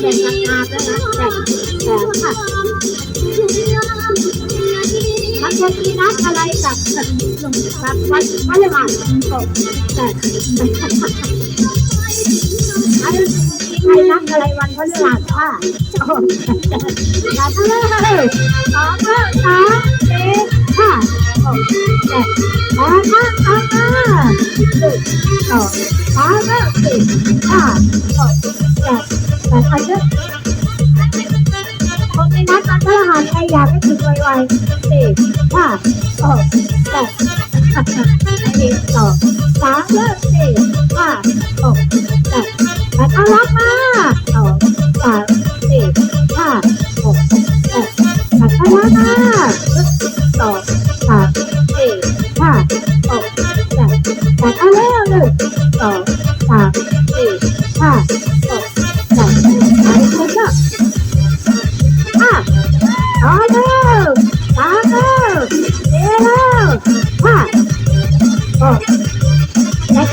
แบ่งงานงานด้วยนะแบ่งแบ่งค่ะมันจะมีนัดอะไรกับกับกับวันพฤหัสตกแต่ใครนัดอะไรวันพฤหัสอะโอ้นัดเลยสองสามสี่ห้าหกเจ็ดแปดห้าห้าห้าหนึ่งสองสามสี่ห้าหก เจ็ดแปดอันเยอะคนในนัดวันพฤหัสใครอยากให้ถึงไวๆสี่ห้าหกเจ็ดหนึ่งสองสามเลิกสี่ห้าหกเจ็ดแปดเอาล็อกมากสองสามสี่ห้าหกเจ็ดแปดเอาล็อกมากสองสามสี่ห้าหกเจ็ดแปดเอาเร็วหนึ่งสองสามสี่ห้า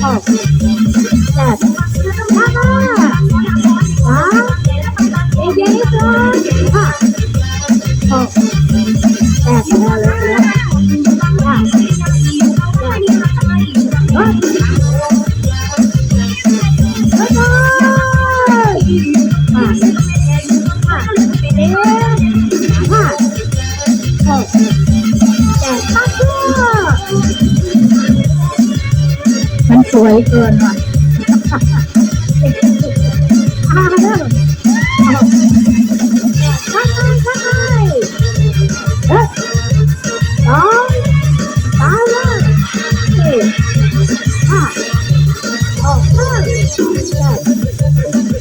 จ็ดเอาเลยน สวยเกินว่ะอาเด้อใช่ใช่เอ๊ะสองสามสี่ห้าหกเจ็ด